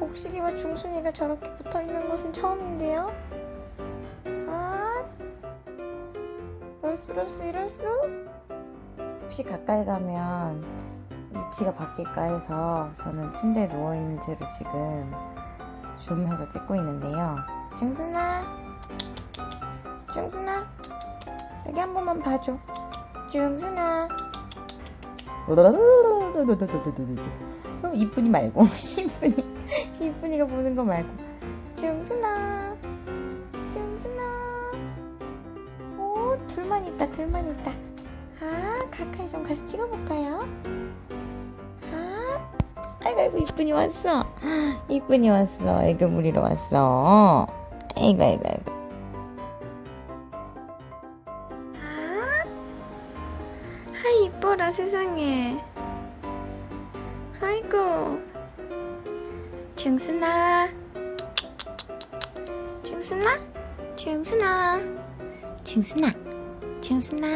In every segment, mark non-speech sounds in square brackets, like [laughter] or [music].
복실이와 중순이가 저렇게 붙어 있는 곳은 처음인데요. 아, 이럴수, 이럴수, 이럴 수. 혹시 가까이 가면 위치가 바뀔까 해서 저는 침대에 누워 있는 채로 지금 줌해서 찍고 있는데요. 중순아, 중순아, 여기 한 번만 봐줘. 중순아. 그럼 이쁜이 말고. [laughs] 이쁜이 이쁜이가 보는 거 말고. 중순아 중순아. 오 둘만 있다 둘만 있다. 아 가까이 좀 가서 찍어볼까요? 아 아이고 아이고 이쁜이 왔어. [gasps] 이쁜이 왔어. 애교 부리러 왔어. 아이고 아이고 아이고. 아, 아 이뻐라 세상에 아이고. 중순아. 중순아? 중순아. 중순아. 중순아.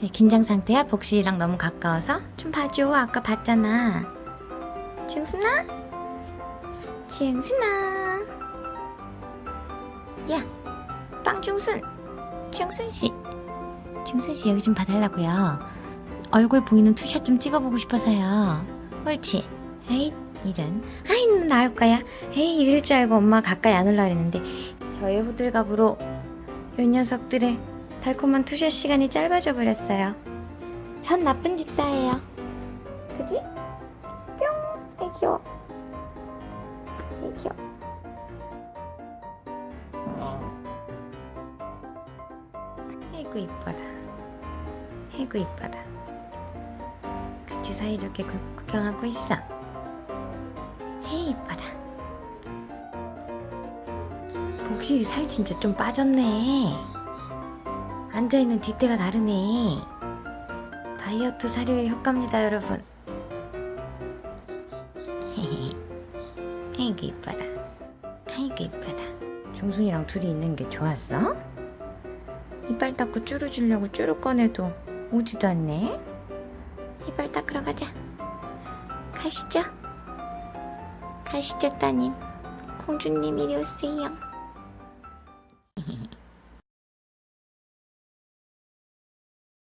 왜 긴장 상태야? 복실이랑 너무 가까워서? 좀 봐줘. 아까 봤잖아. 중순아? 중순아. 야 빵중순. 중순씨. 중순씨 여기 좀 봐달라고요 얼굴 보이는 투샷 좀 찍어보고 싶어서요. 옳지. 에이, 이런. 아이, 나올 거야. 에이, 이럴 줄 알고 엄마 가까이 안 올라 그랬는데, 저의 호들갑으로 요 녀석들의 달콤한 투샷 시간이 짧아져 버렸어요. 전 나쁜 집사예요. 그지? 뿅! 아이, 귀여워. 아이, 귀여워. 아이고, 이뻐라. 아이고, 이뻐라. 사이좋게 구, 구경하고 있어. 헤이 이뻐라. 복실이 살 진짜 좀 빠졌네. 앉아있는 뒷대가 다르네. 다이어트 사료의 효과입니다, 여러분. [laughs] 헤헤. 아이고 이뻐라. 아이고 이뻐라. 중순이랑 둘이 있는 게 좋았어? 이빨 닦고 쭈루 주려고 쭈루 꺼내도 오지도 않네. 이빨 닦으러 가자. 가시죠. 가시죠 따님. 공주님 이리 오세요. [laughs]